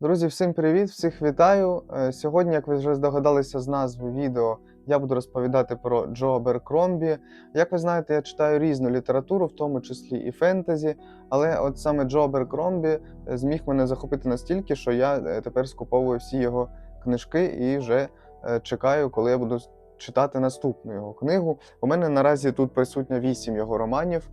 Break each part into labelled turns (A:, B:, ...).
A: Друзі, всім привіт! Всіх вітаю! Е, Сьогодні, як ви вже здогадалися з назви відео, я буду розповідати про Джо Аберкромбі. Як ви знаєте, я читаю різну літературу, в тому числі і фентезі. Але от саме Джо Аберкромбі е, зміг мене захопити настільки, що я е, тепер скуповую всі його книжки і вже чекаю, коли я буду читати наступну його книгу. У мене наразі тут присутня вісім його романів,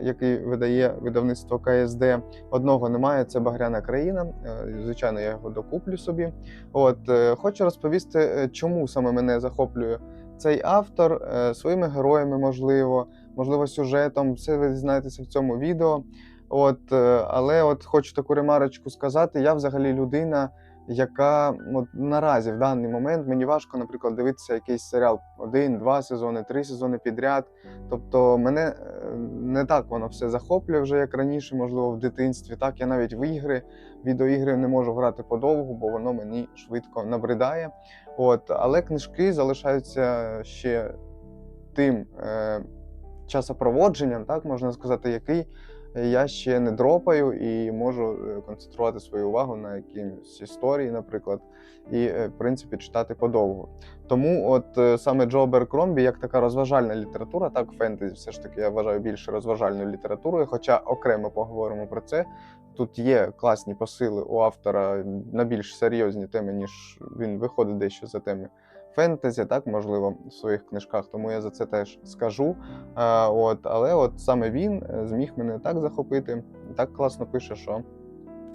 A: який видає видавництво КСД. Одного немає, це Багряна країна. Е, Звичайно, я його докуплю собі. От е, хочу розповісти, е, чому саме мене захоплює цей автор е, своїми героями, можливо, можливо, сюжетом. Все ви дізнаєтеся в цьому відео. От, е, але от хочу таку ремарочку сказати: я взагалі людина. Яка от, наразі в даний момент мені важко, наприклад, дивитися якийсь серіал один, два сезони, три сезони підряд. Тобто мене е, не так воно все захоплює вже як раніше, можливо, в дитинстві. Так я навіть в ігри, відеоігри не можу грати подовгу, бо воно мені швидко набридає. От, але книжки залишаються ще тим е, часопроводженням, так можна сказати, який я ще не дропаю і можу е, концентрувати свою увагу на якійсь історії, наприклад, і е, в принципі читати подовго. Тому, от е, саме Джо Беркромбі, як така розважальна література, так фентезі, все ж таки я вважаю більше розважальною літературою, хоча окремо поговоримо про це. Тут є класні посили у автора на більш серйозні теми, ніж він виходить дещо за теми фентезі, так можливо, в своїх книжках. Тому я за це теж скажу. А, от, але от саме він е, зміг мене так захопити, так класно пише, що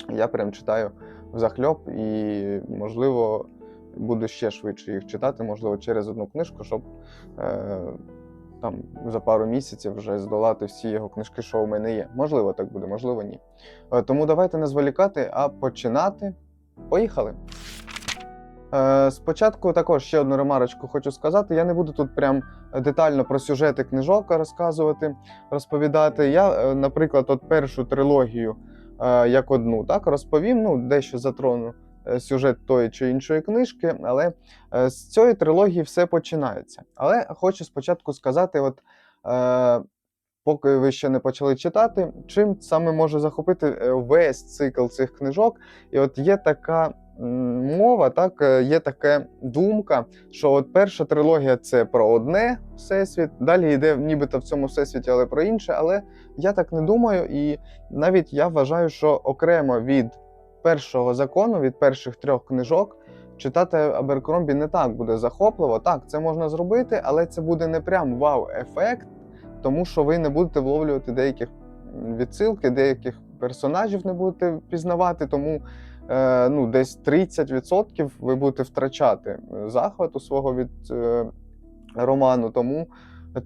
A: я прям читаю взахльоп і, можливо, буду ще швидше їх читати, можливо, через одну книжку, щоб е, там за пару місяців вже здолати всі його книжки, що у мене є. Можливо, так буде, можливо, ні. Е, тому давайте не зволікати, а починати. Поїхали! Е, Спочатку також ще одну ремарочку хочу сказати. Я не буду тут прям детально про сюжети книжок розказувати, розповідати. Я, е, наприклад, от першу трилогію е, як одну, так розповім, ну дещо затрону сюжет тої чи іншої книжки, але з цієї трилогії все починається. Але хочу спочатку сказати, от. Поки ви ще не почали читати, чим саме може захопити весь цикл цих книжок. І от є така мова, так е, є така думка, що от перша трилогія це про одне всесвіт, далі йде нібито в цьому всесвіті, але про інше. Але я так не думаю, і навіть я вважаю, що окремо від першого закону, від перших трьох книжок. Читати Аберкромбі не так буде захопливо. Так, це можна зробити, але це буде не прям вау-ефект, тому що ви не будете вловлювати деяких відсилки, деяких персонажів не будете пізнавати, тому ну, десь 30% ви будете втрачати е, захвату свого від е, роману. Тому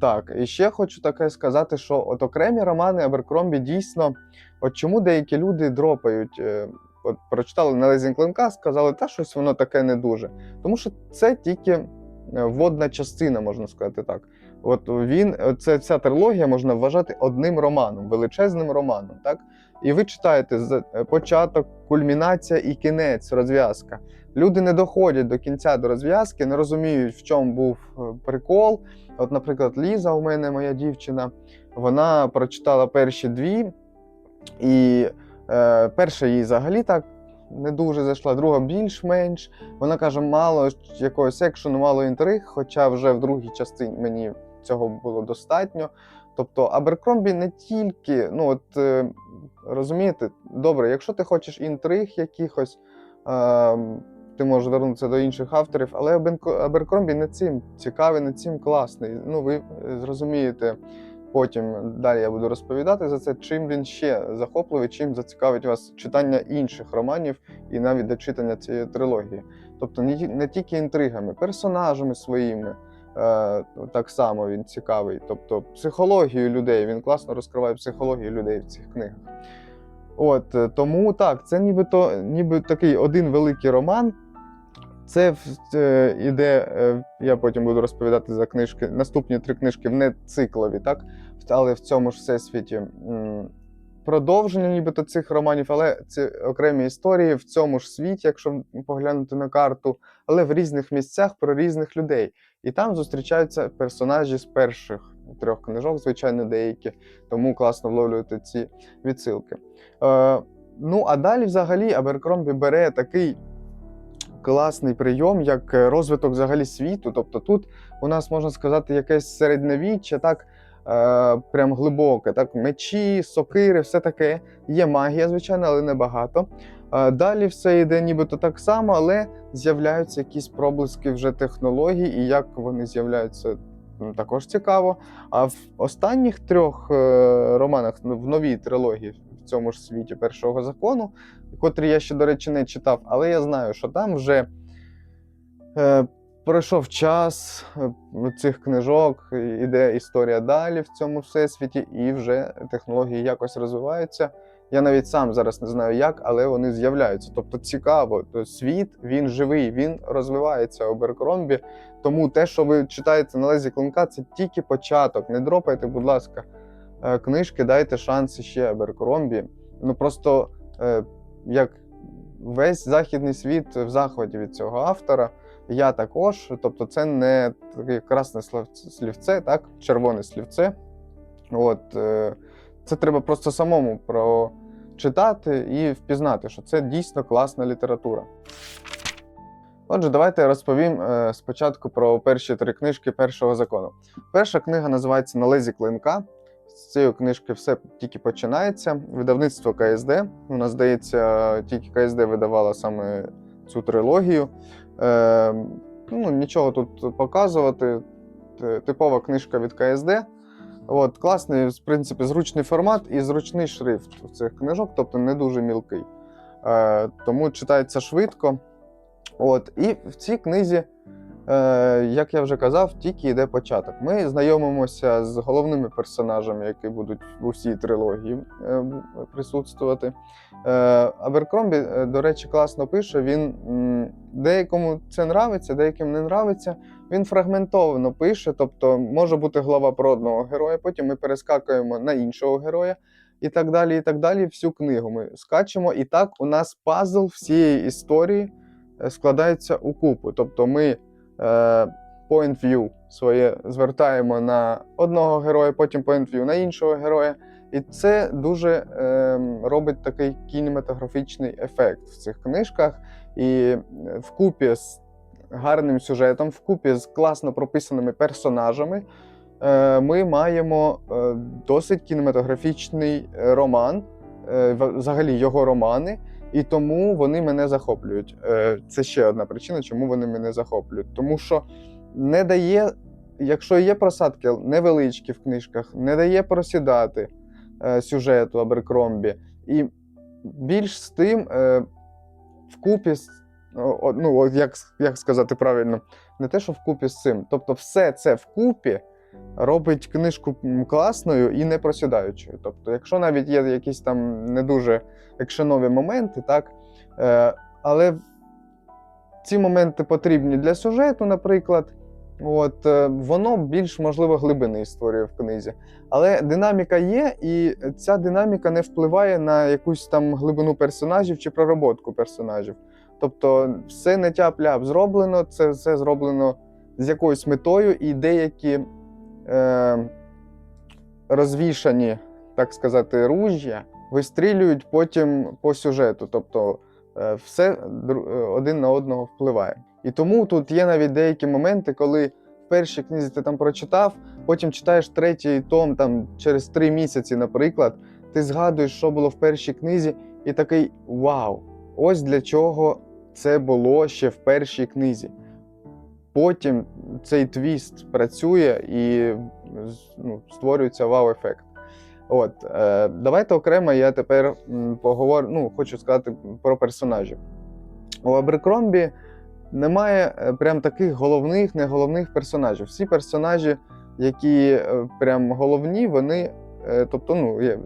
A: так, і ще хочу таке сказати, що от окремі романи Аберкромбі дійсно, от чому деякі люди дропають. е, От прочитали на Лезінг Клинка, сказали, та щось воно таке не дуже. Тому що це тільки е, вводна частина, можна сказати так. От він, це ця трилогія можна вважати одним романом, величезним романом. Так? І ви читаєте е, початок, кульмінація і кінець, розв'язка. Люди не доходять до кінця до розв'язки, не розуміють, в чому був е, прикол. От, наприклад, Ліза, у мене моя дівчина, вона прочитала перші дві, і е, перша їй взагалі так не дуже зайшла, друга більш-менш. Вона каже, мало якогось екшену, мало інтриг, хоча вже в другій частині мені цього було достатньо. Тобто Аберкромбі не тільки, ну от е, розумієте, добре, якщо ти хочеш інтриг якихось, е, ти можеш звернутися до інших авторів, але Аберкромбі не цим цікавий, не цим класний. Ну, ви е, зрозумієте потім далі я буду розповідати за це, чим він ще захопливий, чим зацікавить вас читання інших романів і навіть дочитання цієї трилогії. Тобто не тільки інтригами, персонажами своїми. Е, так само він цікавий. Тобто психологію людей, він класно розкриває психологію людей в цих книгах. От, е, тому так, це нібито, ніби такий один великий роман. Це е, іде, е, я потім буду розповідати за книжки. Наступні три книжки не циклові, так? але в цьому ж всесвіті. Продовження нібито цих романів, але це окремі історії в цьому ж світі, якщо поглянути на карту, але в різних місцях про різних людей. І там зустрічаються персонажі з перших трьох книжок, звичайно, деякі, тому класно вловлювати ці відсилки. Е, Ну, а далі, взагалі, Аберкромбі бере такий класний прийом, як е, розвиток взагалі світу. Тобто тут у нас можна сказати якесь середньовіччя, так прям глибоке, так, мечі, сокири, все таке. Є магія, звичайно, але небагато. Е, далі все йде нібито так само, але з'являються якісь проблиски вже технологій, і як вони з'являються. ну, Також цікаво. А в останніх трьох е, романах ну, в новій трилогії в цьому ж світі першого закону, котрі я ще, до речі, не читав, але я знаю, що там вже е, пройшов час е, цих книжок, іде історія далі в цьому всесвіті, і вже технології якось розвиваються. Я навіть сам зараз не знаю як, але вони з'являються. Тобто цікаво, то світ він живий, він розвивається у Беркромбі. Тому те, що ви читаєте на лезі клинка, це тільки початок. Не дропайте, будь ласка, е, книжки, дайте шанс ще Беркромбі. Ну просто е, як весь західний світ в захваті від цього автора. Я також. Тобто, це не таке красне слівце, так, червоне слівце. От, е, це треба просто самому прочитати і впізнати, що це дійсно класна література. Отже, давайте розповім е, спочатку про перші три книжки першого закону. Перша книга називається На лезі клинка. З цієї книжки все тільки починається. Видавництво КСД. У нас здається, тільки КСД видавала саме цю трилогію. Е, ну, нічого тут показувати. Типова книжка від КСД. От, класний, в принципі, зручний формат і зручний шрифт у цих книжок, тобто не дуже мілкий. Е, тому читається швидко. От, і в цій книзі, як я вже казав, тільки йде початок. Ми знайомимося з головними персонажами, які будуть в усій трилогії е, присутствувати. Е, Аберкромбі, е, до речі, класно пише. Він деякому це нравиться, деяким не нравиться. Він фрагментовано пише, тобто може бути глава про одного героя, потім ми перескакуємо на іншого героя. І так далі, і так далі. Всю книгу ми скачемо. І так у нас пазл всієї історії е, складається у купу. Тобто ми е, point view своє звертаємо на одного героя, потім point view на іншого героя. І це дуже е, робить такий кінематографічний ефект в цих книжках. І е, вкупі з гарним сюжетом, вкупі з класно прописаними персонажами, е, ми маємо е, досить кінематографічний е, роман, е, взагалі його романи, і тому вони мене захоплюють. Е, Це ще одна причина, чому вони мене захоплюють. Тому що не дає, якщо є просадки невеличкі в книжках, не дає просідати е, сюжету Аберкромбі. І більш з тим, е, вкупі ну, як, як сказати правильно, не те, що вкупі з цим. Тобто, все це вкупі робить книжку класною і не просідаючою. Тобто, якщо навіть є якісь там не дуже екшенові моменти, так, е, але ці моменти потрібні для сюжету, наприклад. От, е, воно більш можливо глибини створює в книзі. Але динаміка є, і ця динаміка не впливає на якусь там глибину персонажів чи пророботку персонажів. Тобто, все не тяп-ляп зроблено, це все зроблено з якоюсь метою, і деякі е, розвішані, так сказати, ружжя вистрілюють потім по сюжету. Тобто е, все е, один на одного впливає. І тому тут є навіть деякі моменти, коли в першій книзі ти там прочитав, потім читаєш третій том там через три місяці, наприклад, ти згадуєш, що було в першій книзі, і такий вау! Ось для чого це було ще в першій книзі. Потім цей твіст працює і ну, створюється вау-ефект. От, е, давайте окремо я тепер поговорю, ну, хочу сказати про персонажів. У Аберкромбі немає е, прям таких головних, не головних персонажів. Всі персонажі, які е, прям головні, вони, е, тобто, ну, є,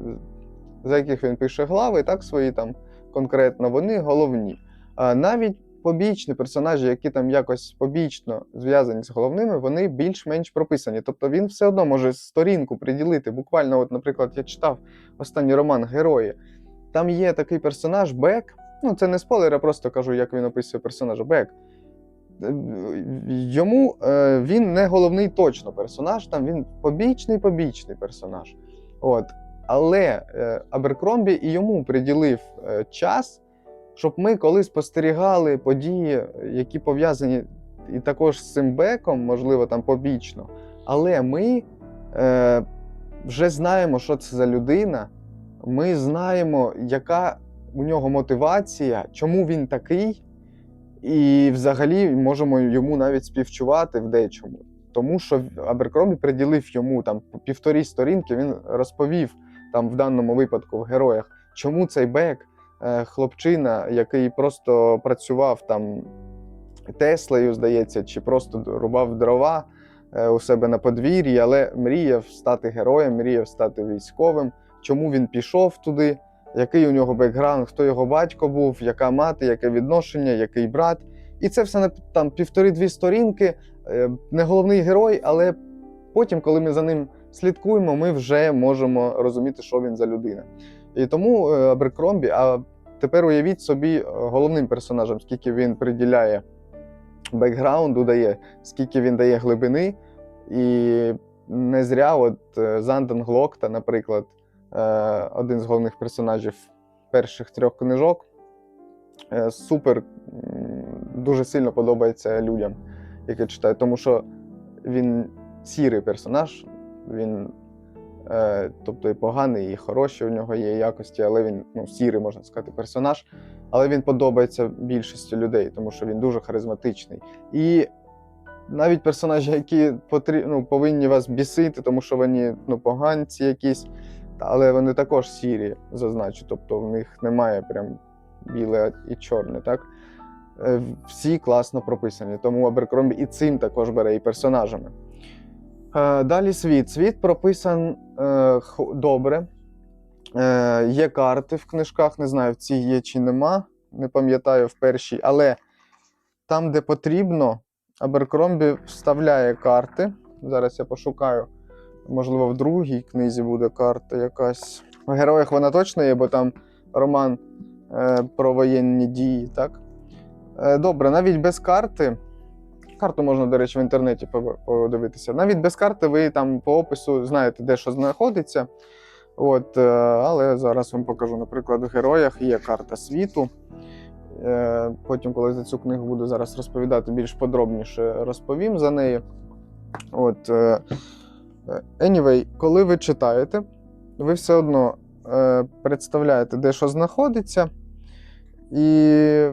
A: за яких він пише глави, так свої там конкретно, вони головні. А навіть побічні персонажі, які там якось побічно зв'язані з головними, вони більш-менш прописані. Тобто він все одно може сторінку приділити. Буквально, от, наприклад, я читав останній роман Герої. Там є такий персонаж Бек. Ну, це не спойлер, я просто кажу, як він описує персонажа Бек. Йому е, він не головний точно персонаж, там він побічний побічний персонаж. От. Але е, Аберкромбі і йому приділив е, час, щоб ми коли спостерігали події, які пов'язані і також з цим беком, можливо, там побічно. Але ми е, вже знаємо, що це за людина. Ми знаємо, яка у нього мотивація, чому він такий, і взагалі можемо йому навіть співчувати в дечому. Тому що Аберкромбі приділив йому там півторі сторінки, він розповів там в даному випадку в героях, чому цей бек, хлопчина, який просто працював там Теслею, здається, чи просто рубав дрова е, у себе на подвір'ї, але мріяв стати героєм, мріяв стати військовим. Чому він пішов туди? Який у нього бекграунд, хто його батько був, яка мати, яке відношення, який брат. І це все на там півтори-дві сторінки. Е, Не головний герой, але потім, коли ми за ним слідкуємо, ми вже можемо розуміти, що він за людина. І тому е, Аберкромбі, а тепер уявіть собі е, головним персонажем, скільки він приділяє бекграунду, дає, скільки він дає глибини. І не зря, от е, Занден Глокта, наприклад, один з головних персонажів перших трьох книжок, супер дуже сильно подобається людям, які читають, тому що він сірий персонаж, він, тобто і поганий, і хороші у нього є якості, але він ну, сірий, можна сказати, персонаж. Але він подобається більшості людей, тому що він дуже харизматичний. І навіть персонажі, які потрі... ну, повинні вас бісити, тому що вони ну, поганці якісь, але вони також сірі, зазначу. Тобто в них немає прям біле і чорне, так? Е, Всі класно прописані. Тому Аберкромбі і цим також бере і персонажами. Е, Далі світ. Світ прописан е, добре. Е, Є карти в книжках, не знаю, в цій є чи нема. Не пам'ятаю в першій, але там, де потрібно, Аберкромбі вставляє карти. Зараз я пошукаю. Можливо, в другій книзі буде карта якась. В героях вона точно є, бо там роман про воєнні дії, так? Добре, навіть без карти. Карту можна, до речі, в інтернеті подивитися. Навіть без карти ви там по опису знаєте, де що знаходиться. От, е, але зараз вам покажу. Наприклад, в героях є карта світу. Е, Потім, коли за цю книгу буду зараз розповідати більш подробніше, розповім за неї. От, е, anyway, коли ви читаєте, ви все одно представляєте, де що знаходиться. І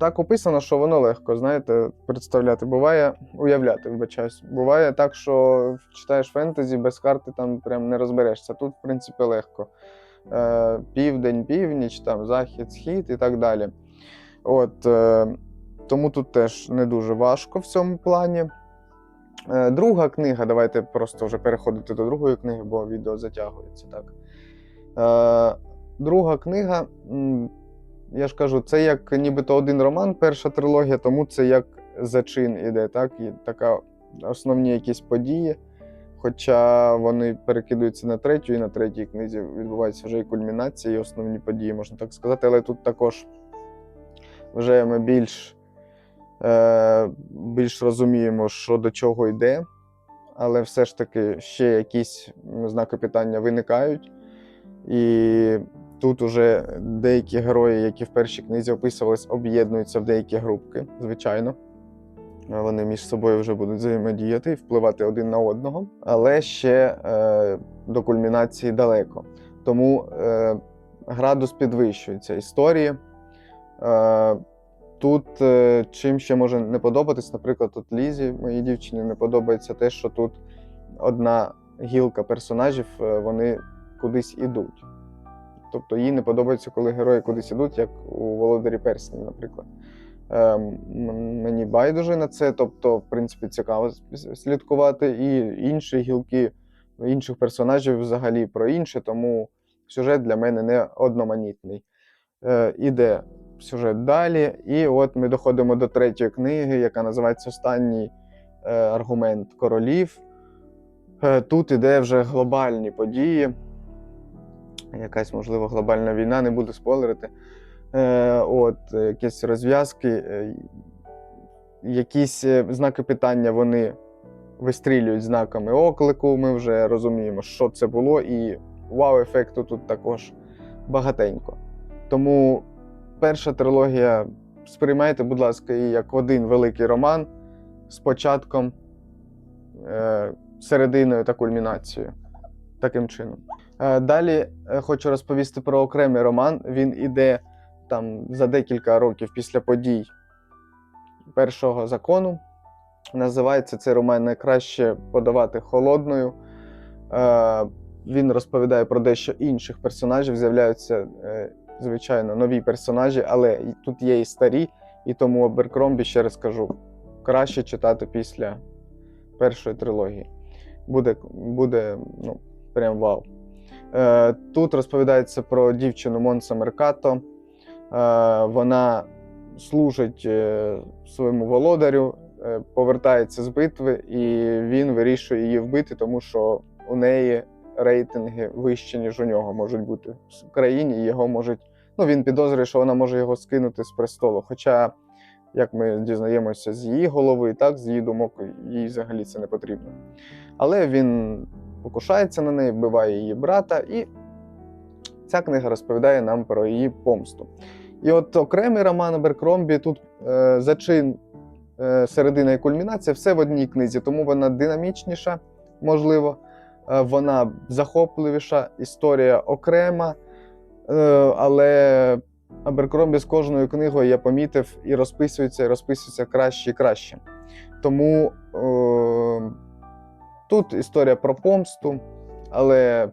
A: так описано, що воно легко, знаєте, представляти. Буває, уявляти, вибачаюсь. Буває так, що читаєш фентезі, без карти там прям не розберешся. Тут, в принципі, легко. Е, південь, північ, там, захід, схід і так далі. От, е, тому тут теж не дуже важко в цьому плані. Е, друга книга, давайте просто вже переходити до другої книги, бо відео затягується так. Е, друга книга, я ж кажу, це як нібито один роман, перша трилогія, тому це як зачин іде, так? І така основні якісь події. Хоча вони перекидаються на третю, і на третій книзі відбувається вже і кульмінація, і основні події, можна так сказати. Але тут також вже ми більш, е, більш розуміємо, що до чого йде. Але все ж таки ще якісь знаки питання виникають. І тут уже деякі герої, які в першій книзі описувались, об'єднуються в деякі групки, звичайно. Вони між собою вже будуть взаємодіяти і впливати один на одного, але ще е, до кульмінації далеко. Тому е, градус підвищується історії. Е, тут е, чим ще може не подобатись, наприклад, тут Лізі, моїй дівчині, не подобається те, що тут одна гілка персонажів, е, вони кудись ідуть. Тобто їй не подобається, коли герої кудись ідуть, як у Володарі Перснів, наприклад. Е, мені байдуже на це, тобто, в принципі, цікаво слідкувати. І інші гілки інших персонажів взагалі про інше, тому сюжет для мене не одноманітний. Е, іде сюжет далі, і от ми доходимо до третьої книги, яка називається Останній е, аргумент королів. Е, тут іде вже глобальні події. Якась, можливо, глобальна війна, не буду спойлерити. Е, от, якісь розв'язки, е, якісь е, знаки питання вони вистрілюють знаками оклику. Ми вже розуміємо, що це було, і вау-ефекту тут також багатенько. Тому перша трилогія сприймайте, будь ласка, її як один великий роман з початком, е, серединою та кульмінацією. Таким чином. Е, Далі е, хочу розповісти про окремий роман. Він іде там за декілька років після подій першого закону. Називається цей роман найкраще подавати холодною. Е, Він розповідає про дещо інших персонажів. З'являються, звичайно, нові персонажі, але тут є і старі, і тому Аберкромбі, ще раз кажу, краще читати після першої трилогії. Буде, буде ну, прям вау. Е, Тут розповідається про дівчину Монса Меркато. Е, Вона служить е, своєму володарю, повертається з битви, і він вирішує її вбити, тому що у неї рейтинги вищі, ніж у нього можуть бути в країні, його можуть. Ну, він підозрює, що вона може його скинути з престолу. Хоча, як ми дізнаємося з її голови, так, з її думок, їй взагалі це не потрібно. Але він покушається на неї, вбиває її брата, і ця книга розповідає нам про її помсту. І от окремий роман Аберкромбі тут е, зачин, е, середина і кульмінація все в одній книзі, тому вона динамічніша, можливо, е, вона захопливіша, історія окрема. Е, але Аберкромбі з кожною книгою я помітив і розписується, і розписується краще і краще. Тому е, тут історія про помсту, але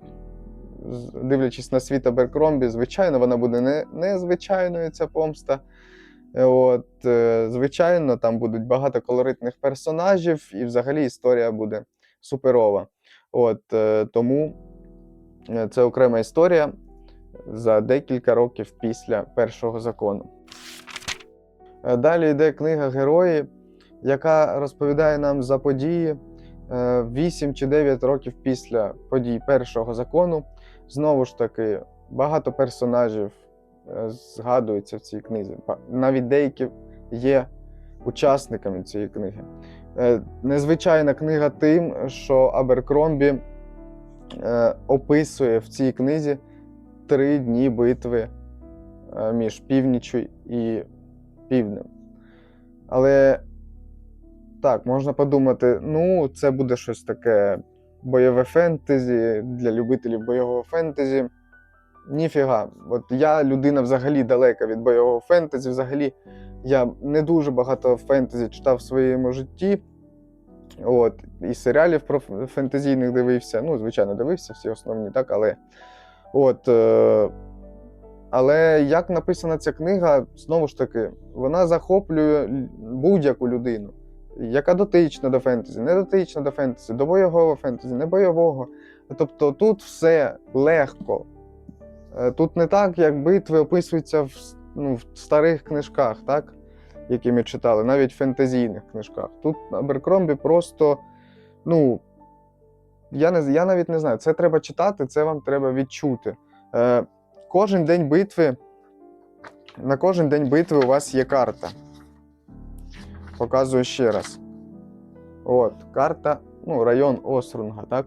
A: дивлячись на світ Аберкромбі, звичайно, вона буде не, незвичайною, ця помста. Е, От, е, звичайно, там будуть багато колоритних персонажів, і взагалі історія буде суперова. От, е, тому це окрема історія за декілька років після першого закону. Далі йде книга Герої, яка розповідає нам за події 8 чи 9 років після подій першого закону. Знову ж таки, багато персонажів е, згадуються в цій книзі. Навіть деякі є учасниками цієї книги. Е, Незвичайна книга тим, що Аберкромбі е, описує в цій книзі три дні битви е, між північю і півднем. Але так, можна подумати, ну, це буде щось таке бойове фентезі для любителів бойового фентезі. Ніфіга. От я людина взагалі далека від бойового фентезі. Взагалі, я не дуже багато фентезі читав в своєму житті. От, і серіалів про фентезійних дивився. Ну, звичайно, дивився всі основні, так, але. От, е, але як написана ця книга, знову ж таки, вона захоплює будь-яку людину, яка дотична до фентезі, не дотична до фентезі, до бойового фентезі, не бойового. Тобто тут все легко. Е, Тут не так, як битви описуються в, ну, в старих книжках, так? які ми читали, навіть в фентезійних книжках. Тут Аберкромбі просто, ну, я, не, я навіть не знаю, це треба читати, це вам треба відчути. Е, кожен день битви, на кожен день битви у вас є карта. Показую ще раз. От, карта, ну, район Осрунга, так?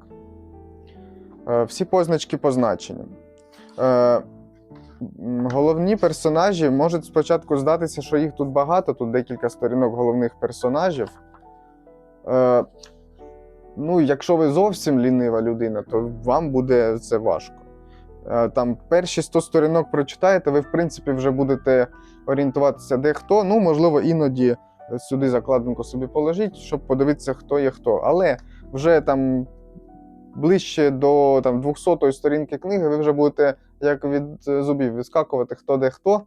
A: Е, всі позначки позначені. Е, головні персонажі можуть спочатку здатися, що їх тут багато, тут декілька сторінок головних персонажів. Е, ну, якщо ви зовсім лінива людина, то вам буде це важко. Е, Там перші 100 сторінок прочитаєте, ви, в принципі, вже будете орієнтуватися, де хто. Ну, можливо, іноді сюди закладинку собі положіть, щоб подивитися, хто є хто. Але вже там ближче до там, 200-ї сторінки книги, ви вже будете як від зубів відскакувати, хто де хто,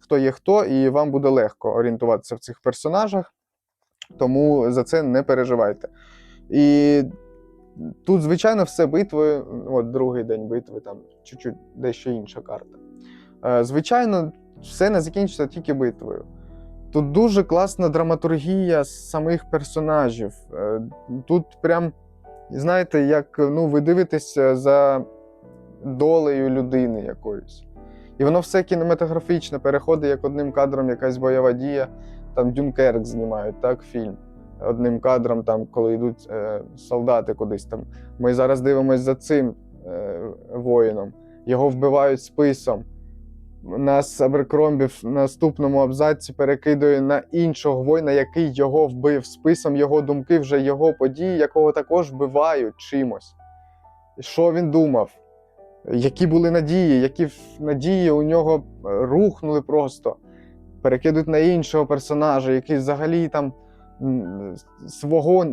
A: хто є хто, і вам буде легко орієнтуватися в цих персонажах. Тому за це не переживайте. І тут, звичайно, все битвою. От другий день битви, там чуть-чуть дещо інша карта. Е, Звичайно, все не закінчиться тільки битвою. Тут дуже класна драматургія самих персонажів. Е, Тут прям, знаєте, як ну, ви дивитеся за долею людини якоїсь. І воно все кінематографічне, переходить як одним кадром якась бойова дія. Там Дюнкерк знімають, так, фільм. Одним кадром, там, коли йдуть е, солдати кудись там. Ми зараз дивимося за цим е, воїном, його вбивають списом. Нас Аберкромбі в наступному абзаці перекидує на іншого воїна, який його вбив списом, його думки, вже його події, якого також вбивають чимось. Що він думав? Які були надії, які надії у нього е, рухнули просто. Перекидують на іншого персонажа, який взагалі там свого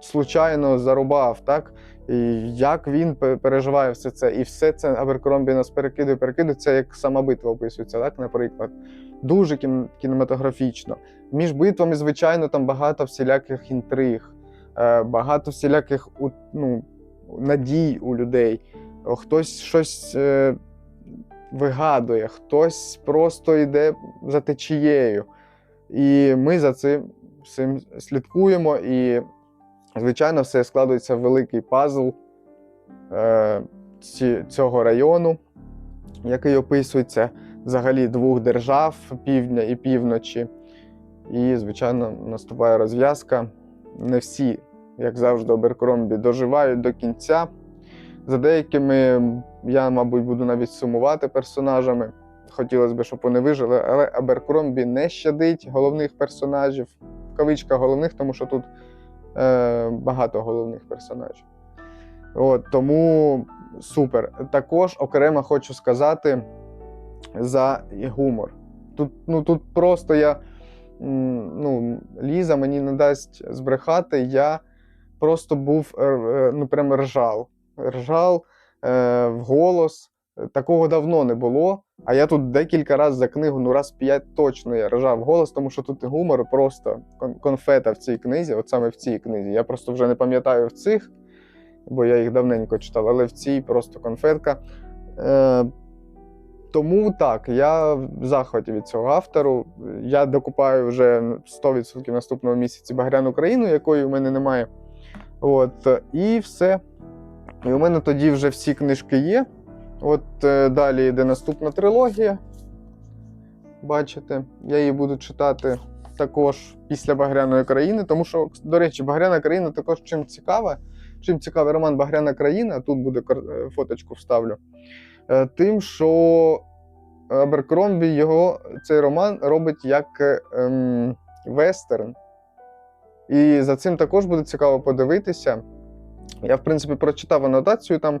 A: случайно зарубав, так? І як він переживає все це. І все це Аберкромбі нас перекидує, перекидує. Це як сама битва описується, так, наприклад. Дуже кін- кінематографічно. Між битвами, звичайно, там багато всіляких інтриг, е, багато всіляких ну, надій у людей. Хтось щось е, вигадує, хтось просто йде за течією. І ми за цим всім слідкуємо. І, звичайно, все складується великий пазл е, цього району, який описується взагалі двох держав півдня і півночі. І, звичайно, наступає розв'язка. Не всі, як завжди, Оберкромбі доживають до кінця. За деякими я, мабуть, буду навіть сумувати персонажами. Хотілося б, щоб вони вижили, але Аберкромбі не щадить головних персонажів. В кавичках головних, тому що тут е, багато головних персонажів. От, тому супер. Також окремо хочу сказати за гумор. Тут, ну, тут просто я. Ну, Ліза мені не дасть збрехати, я просто був е, е, ну, прям ржав. Ржав е, в голос. Такого давно не було. А я тут декілька разів за книгу, ну раз п'ять точно я ржав голос, тому що тут гумор просто конфета в цій книзі, от саме в цій книзі. Я просто вже не пам'ятаю в цих, бо я їх давненько читав, але в цій просто конфетка. Е, тому так, я в захваті від цього автору. Я докупаю вже 100% наступного місяці Багряну країну, якої в мене немає. От, і все. І у мене тоді вже всі книжки є. От е, далі йде наступна трилогія. Бачите, я її буду читати також після Багряної країни, тому що, до речі, Багряна країна також чим цікава. Чим цікавий роман Багряна країна, тут буде е, фоточку вставлю. е, Тим, що Аберкромбі його цей роман робить як ем, вестерн. І за цим також буде цікаво подивитися. Я, в принципі, прочитав анотацію там.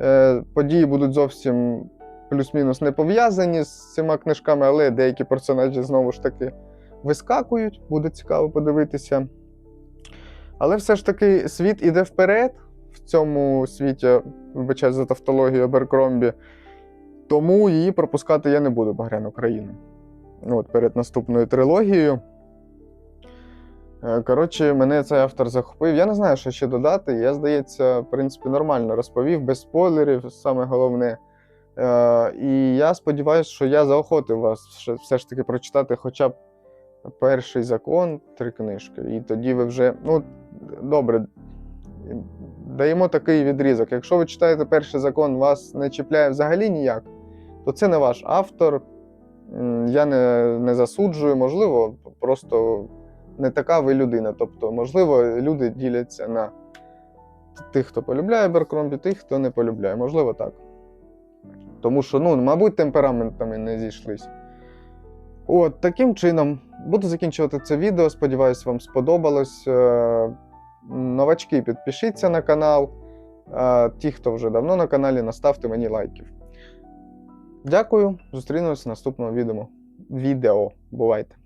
A: Е, події будуть зовсім плюс-мінус не пов'язані з цими книжками, але деякі персонажі знову ж таки вискакують, буде цікаво подивитися. Але все ж таки світ іде вперед в цьому світі, вибачаю за тавтологію Аберкромбі, тому її пропускати я не буду Багряну країну. От перед наступною трилогією. Е, Коротше, мене цей автор захопив. Я не знаю, що ще додати. Я, здається, в принципі, нормально розповів, без спойлерів, саме головне. Е, І я сподіваюся, що я заохотив вас все ж таки прочитати хоча б перший закон, три книжки. І тоді ви вже. Ну, добре, даємо такий відрізок. Якщо ви читаєте перший закон, вас не чіпляє взагалі ніяк, то це не ваш автор. Я не, не засуджую, можливо, просто не така ви людина. Тобто, можливо, люди діляться на тих, хто полюбляє Беркромбі, тих, хто не полюбляє. Можливо, так. Тому що, ну, мабуть, темпераментами не зійшлись. От, таким чином, буду закінчувати це відео. Сподіваюсь, вам сподобалось. Е, Новачки, підпишіться на канал. Ті, хто вже давно на каналі, наставте мені лайків. Дякую, зустрінемося в наступному відео. Бувайте!